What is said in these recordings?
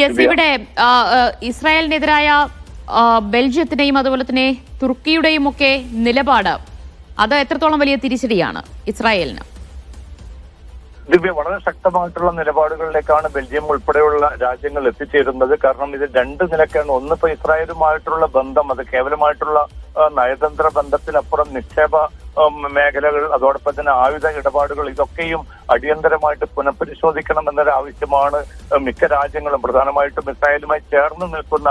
Yes ഇവിടെ ഇസ്രായേലിനെതിരായ ബെൽജിയത്തിന്റെയും അതുപോലെ തന്നെ തുർക്കിയുടെയും ഒക്കെ നിലപാട് അത് എത്രത്തോളം വലിയ തിരിച്ചടിയാണ് ഇസ്രായേലിന്? ദിവ്യ വളരെ ശക്തമായിട്ടുള്ള നിലപാടുകളിലേക്കാണ് ബെൽജിയം ഉൾപ്പെടെയുള്ള രാജ്യങ്ങൾ എത്തിച്ചേരുന്നത്. കാരണം ഇത് രണ്ട് നിലക്കാണ്. ഒന്നിപ്പോ ഇസ്രായേലുമായിട്ടുള്ള ബന്ധം അത് കേവലമായിട്ടുള്ള നയതന്ത്ര ബന്ധത്തിനപ്പുറം നിക്ഷേപ മേഖലകൾ അതോടൊപ്പം തന്നെ ആയുധ ഇടപാടുകൾ ഇതൊക്കെയും അടിയന്തരമായിട്ട് പുനഃപരിശോധിക്കണം എന്നൊരു ആവശ്യമാണ് ആ, മിക്ക രാജ്യങ്ങളും. പ്രധാനമായിട്ടും ഇസ്രായേലുമായി ചേർന്ന് നിൽക്കുന്ന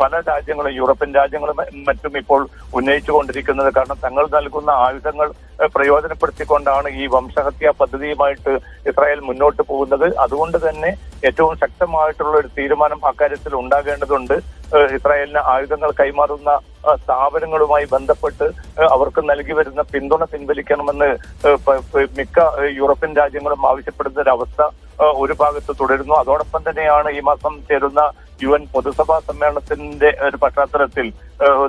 പല രാജ്യങ്ങളും യൂറോപ്യൻ രാജ്യങ്ങളും മറ്റും ഇപ്പോൾ ഉന്നയിച്ചുകൊണ്ടിരിക്കുന്നത് കാരണം തങ്ങൾ നൽകുന്ന ആയുധങ്ങൾ പ്രയോജനപ്പെടുത്തിക്കൊണ്ടാണ് ഈ വംശഹത്യാ പദ്ധതിയുമായിട്ട് ഇസ്രായേൽ മുന്നോട്ട് പോകുന്നത്. അതുകൊണ്ട് തന്നെ ഏറ്റവും ശക്തമായിട്ടുള്ള ഒരു തീരുമാനം അക്കാര്യത്തിൽ ഉണ്ടാകേണ്ടതുണ്ട്. ഇസ്രായേലിന് ആയുധങ്ങൾ കൈമാറുന്ന സ്ഥാപനങ്ങളുമായി ബന്ധപ്പെട്ട് അവർക്ക് നൽകി വരുന്ന പിന്തുണ പിൻവലിക്കണമെന്ന് മിക്ക യൂറോപ്യൻ രാജ്യങ്ങളും ആവശ്യപ്പെടുന്ന ഒരു അവസ്ഥ ഒരു ഭാഗത്ത് തുടരുന്നു. അതോടൊപ്പം തന്നെയാണ് ഈ മാസം ചേരുന്ന യു എൻ പൊതുസഭാ സമ്മേളനത്തിന്റെ ഒരു പശ്ചാത്തലത്തിൽ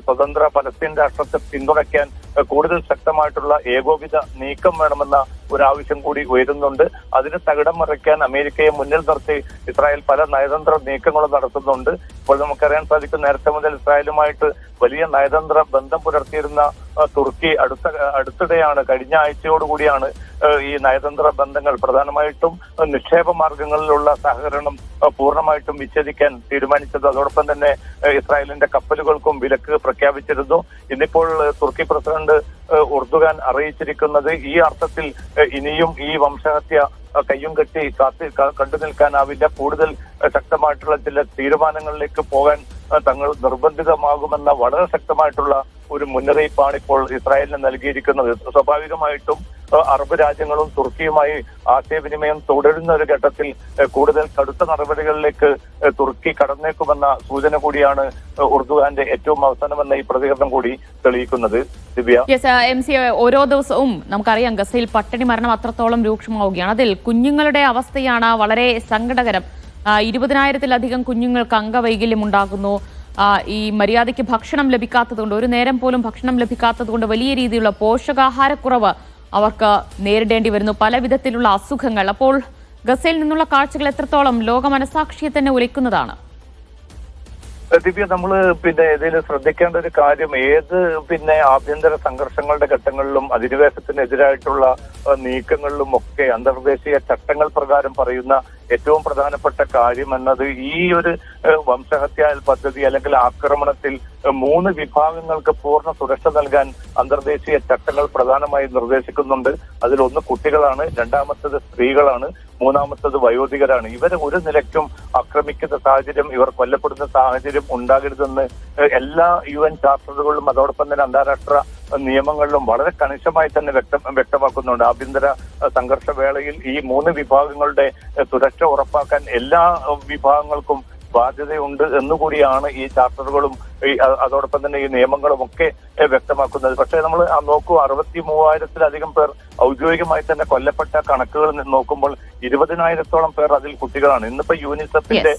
സ്വതന്ത്ര പലസ്തീൻ രാഷ്ട്രത്തെ പിന്തുണയ്ക്കാൻ കൂടുതൽ ശക്തമായിട്ടുള്ള ഏകോപിത നീക്കം വേണമെന്ന ഒരു ആവശ്യം കൂടി ഉയരുന്നുണ്ട്. അതിന് തകിടം മറിക്കാൻ അമേരിക്കയെ മുന്നിൽ നിർത്തി ഇസ്രായേൽ പല നയതന്ത്ര നീക്കങ്ങളും നടത്തുന്നുണ്ട്. ഇപ്പോൾ നമുക്കറിയാൻ സാധിക്കും നേരത്തെ മുതൽ ഇസ്രായേലുമായിട്ട് വലിയ നയതന്ത്ര ബന്ധം പുലർത്തിയിരുന്ന തുർക്കി അടുത്ത അടുത്തിടെയാണ് കഴിഞ്ഞ ആഴ്ചയോടുകൂടിയാണ് ഈ നയതന്ത്ര ബന്ധങ്ങൾ പ്രധാനമായിട്ടും നിക്ഷേപ മാർഗങ്ങളിലുള്ള സഹകരണം പൂർണമായിട്ടും വിച്ഛേദിക്കാൻ തീരുമാനിച്ചത്. അതോടൊപ്പം തന്നെ ഇസ്രായേലിന്റെ കപ്പലുകൾക്കും വിലക്ക് പ്രഖ്യാപിച്ചിരുന്നു. ഇന്നിപ്പോൾ തുർക്കി പ്രസിഡന്റ് ഉർദുഗാൻ അറിയിച്ചിരിക്കുന്നത് ഈ അർത്ഥത്തിൽ ഇനിയും ഈ വംശഹത്യ കയ്യും കെട്ടി കാത്തി കണ്ടു നിൽക്കാനാവില്ല. കൂടുതൽ ശക്തമായിട്ടുള്ള ചില തീരുമാനങ്ങളിലേക്ക് പോകാൻ തങ്ങൾ നിർബന്ധിതമാകുമെന്ന വളരെ ശക്തമായിട്ടുള്ള ഒരു മുന്നറിയിപ്പാണ് ഇപ്പോൾ ഇസ്രായേലിന് നൽകിയിരിക്കുന്നത്. സ്വാഭാവികമായിട്ടും അറബ് രാജ്യങ്ങളും തുർക്കിയുമായി ആശയവിനിമയം തുടരുന്ന ഒരു ഘട്ടത്തിൽ കൂടുതൽ കടുത്ത നടപടികളിലേക്ക് തുർക്കി കടന്നേക്കുമെന്ന സൂചന കൂടിയാണ് ഉർദുഖാന്റെ ഏറ്റവും അവസാനമെന്ന ഈ പ്രതികരണം കൂടി തെളിയിക്കുന്നത്. എം സി ഓരോ ദിവസവും നമുക്കറിയാം ഗസയിൽ പട്ടിണി മരണം അത്രത്തോളം രൂക്ഷമാവുകയാണ്. അതിൽ കുഞ്ഞുങ്ങളുടെ അവസ്ഥയാണ് വളരെ സങ്കടകരം. ഇരുപതിനായിരത്തിലധികം കുഞ്ഞുങ്ങൾക്ക് അംഗവൈകല്യം ഉണ്ടാകുന്നു. ഈ മര്യാദയ്ക്ക് ഭക്ഷണം ലഭിക്കാത്തതുകൊണ്ട് ഒരു നേരം പോലും ഭക്ഷണം ലഭിക്കാത്തതുകൊണ്ട് വലിയ രീതിയിലുള്ള പോഷകാഹാരക്കുറവ് അവർക്ക് നേരിടേണ്ടി വരുന്നു പല വിധത്തിലുള്ള അസുഖങ്ങൾ. അപ്പോൾ ഗസയിൽ നിന്നുള്ള കാഴ്ചകൾ എത്രത്തോളം ലോക മനസാക്ഷിയെ തന്നെ ഉലയ്ക്കുന്നതാണ്? ദിവ്യ നമ്മൾ പിന്നെ ഇതിൽ ശ്രദ്ധിക്കേണ്ട ഒരു കാര്യം ഏത് പിന്നെ ആഭ്യന്തര സംഘർഷങ്ങളുടെ ഘട്ടങ്ങളിലും അധിനിവേശത്തിനെതിരായിട്ടുള്ള നീക്കങ്ങളിലും ഒക്കെ അന്തർദേശീയ ചട്ടങ്ങൾ പ്രകാരം പറയുന്ന ഏറ്റവും പ്രധാനപ്പെട്ട കാര്യം എന്നത് ഈ ഒരു വംശഹത്യ പദ്ധതി അല്ലെങ്കിൽ ആക്രമണത്തിൽ മൂന്ന് വിഭാഗങ്ങൾക്ക് പൂർണ സുരക്ഷ നൽകാൻ അന്തർദേശീയ ചട്ടങ്ങൾ പ്രധാനമായി നിർദ്ദേശിക്കുന്നുണ്ട്. അതിലൊന്ന് കുട്ടികളാണ് രണ്ടാമത്തത് സ്ത്രീകളാണ് മൂന്നാമത്തത് വയോധികരാണ്. ഇവരെ ഒരു നിലയ്ക്കും ആക്രമിക്കുന്ന സാഹചര്യം ഇവർ കൊല്ലപ്പെടുന്ന സാഹചര്യം ഉണ്ടാകരുതെന്ന് എല്ലാ യു എൻ ചാർട്ടറുകളിലും അതോടൊപ്പം തന്നെ അന്താരാഷ്ട്ര നിയമങ്ങളിലും വളരെ കണിശമായി തന്നെ വ്യക്തം വ്യക്തമാക്കുന്നുണ്ട്. ആഭ്യന്തര സംഘർഷ വേളയിൽ ഈ മൂന്ന് വിഭാഗങ്ങളുടെ സുരക്ഷ ഉറപ്പാക്കാൻ എല്ലാ വിഭാഗങ്ങൾക്കും ബാധ്യതയുണ്ട് എന്നുകൂടിയാണ് ഈ ചാർട്ടറുകളും ഈ അതോടൊപ്പം തന്നെ ഈ നിയമങ്ങളും ഒക്കെ വ്യക്തമാക്കുന്നത്. പക്ഷേ നമ്മൾ നോക്കൂ അറുപത്തി മൂവായിരത്തിലധികം പേർ ഔദ്യോഗികമായി തന്നെ കൊല്ലപ്പെട്ട കണക്കുകൾ നോക്കുമ്പോൾ ഇരുപതിനായിരത്തോളം പേർ അതിൽ കുട്ടികളാണ്. ഇന്നിപ്പോ യൂനിസെഫിന്റെ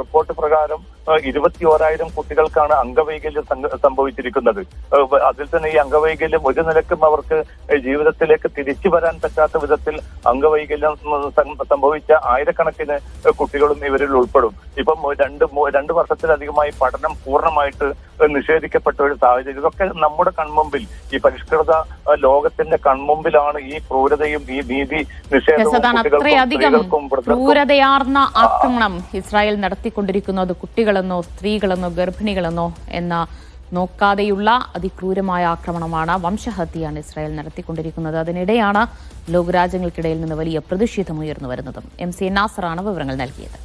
റിപ്പോർട്ട് പ്രകാരം ഇരുപത്തി ഓരായിരം കുട്ടികൾക്കാണ് അംഗവൈകല്യം സംഭവിച്ചിരിക്കുന്നത്. അതിൽ തന്നെ ഈ അംഗവൈകല്യം ഒരു നിലക്കും അവർക്ക് ജീവിതത്തിലേക്ക് തിരിച്ചു വരാൻ പറ്റാത്ത വിധത്തിൽ അംഗവൈകല്യം സംഭവിച്ച ആയിരക്കണക്കിന് കുട്ടികളും ഇവരിൽ ഉൾപ്പെടും. ഇപ്പം രണ്ട് രണ്ട് വർഷത്തിലധികമായി പഠനം പൂർണമായിട്ട് ഏഹ്, നിഷേധിക്കപ്പെട്ട ഒരു സാഹചര്യം. ഇതൊക്കെ നമ്മുടെ കൺമുമ്പിൽ ഈ പരിഷ്കൃത ലോകത്തിന്റെ കൺമുമ്പിലാണ് ഈ ക്രൂരതയും ഈ നീതി നിഷേധവും അത്രയധികം ക്രൂരതയാർന്ന ആക്രമണം ഇസ്രായേൽ നടത്തിക്കൊണ്ടിരിക്കുന്നത് കുട്ടികളെന്നോ സ്ത്രീകളെന്നോ ഗർഭിണികളെന്നോ എന്ന നോക്കാതെയുള്ള അതിക്രൂരമായ ആക്രമണമാണ് വംശഹത്യയാണ് ഇസ്രായേൽ നടത്തിക്കൊണ്ടിരിക്കുന്നത്. അതിനിടെയാണ് ലോകരാജ്യങ്ങൾക്കിടയിൽ നിന്ന് വലിയ പ്രതിഷേധം ഉയർന്നു വരുന്നതും. എം സി നാസറാണ് വിവരങ്ങൾ നൽകിയത്.